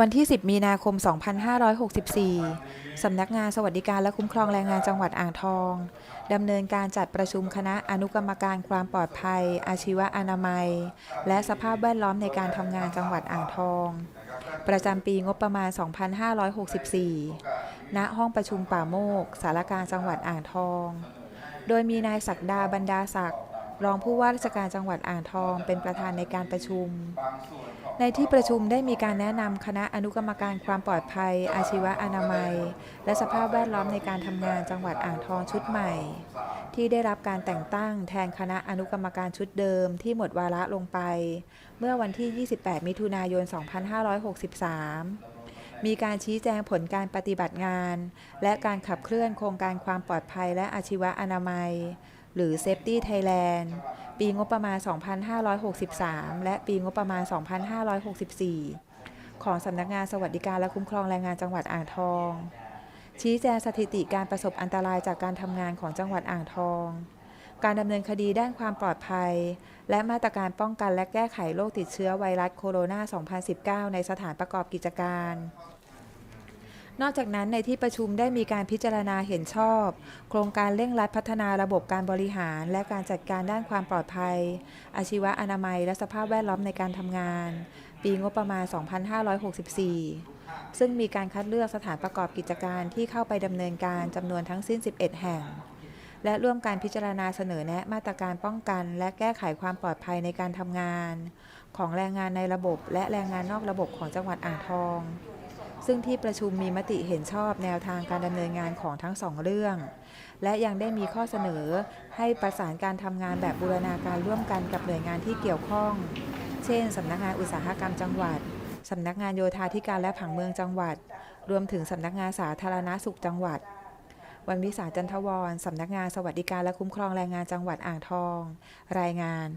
วันที่ 10 มีนาคม 2564 สำนักงานสวัสดิการและคุ้มครองแรงงานจังหวัดอ่างทอง ดำเนินการจัดประชุมคณะอนุกรรมการความปลอดภัย อาชีวะอนามัย และสภาพแวดล้อมในการทำงานจังหวัดอ่างทอง ประจำปีงบประมาณ 2564 ณ ห้องประชุมป่าโมก สารการจังหวัดอ่างทอง โดยมีนายศักดาบรรดาศักดิ์ รองผู้ว่าราชการจังหวัดอ่างทอง เป็นประธานในการประชุม ในที่ประชุมได้มีการแนะนำคณะอนุกรรมการความปลอดภัย อาชีวะอนามัย และสภาพแวดล้อมในการทำงานจังหวัดอ่างทองชุดใหม่ ที่ได้รับการแต่งตั้งแทนคณะอนุกรรมการชุดเดิมที่หมดวาระลงไป เมื่อวันที่ 28 มิถุนายน 2563มีการชี้แจงผลการปฏิบัติงาน และการขับเคลื่อนโครงการความปลอดภัยและอาชีวะอนามัย หรือ Safety Thailand ปีงบประมาณ 2563 และปีงบประมาณ 2564 ของสำนักงานสวัสดิการและคุ้มครองแรงงานจังหวัดอ่างทอง ชี้แจงสถิติการประสบอันตรายจากการทำงานของจังหวัดอ่างทอง การดำเนินคดีด้านความปลอดภัย และมาตรการป้องกันและแก้ไขโรคติดเชื้อไวรัสโคโรนา 2019 ในสถานประกอบกิจการ นอกจากนั้นในที่ประชุมได้มีการพิจารณาเห็นชอบ โครงการเร่งรัดพัฒนาระบบการบริหาร และการจัดการด้านความปลอดภัย อาชีวะอนามัย และสภาพแวดล้อมในการทำงาน ปีงบประมาณ 2564 ซึ่งมีการคัดเลือกสถานประกอบกิจการที่เข้าไปดำเนินการจำนวนทั้งสิ้น 11 แห่ง และร่วมการพิจารณาเสนอแนะมาตรการป้องกัน และแก้ไขความปลอดภัยในการทำงาน ของแรงงานในระบบ และแรงงานนอกระบบของจังหวัดอ่างทอง ซึ่งที่ประชุมมีมติเห็นชอบแนวทางการดำเนินงานของทั้งสองเรื่อง และยังได้มีข้อเสนอให้ประสานการทำงานแบบบูรณาการร่วมกันกับหน่วยงานที่เกี่ยวข้อง เช่นสำนักงานอุตสาหกรรมจังหวัดสำนักงานโยธาธิการและผังเมืองจังหวัด รวมถึงสำนักงานสาธารณสุขจังหวัด วันวิสาจันทวรสำนักงานสวัสดิการและคุ้มครองแรงงานจังหวัดอ่างทอง รายงาน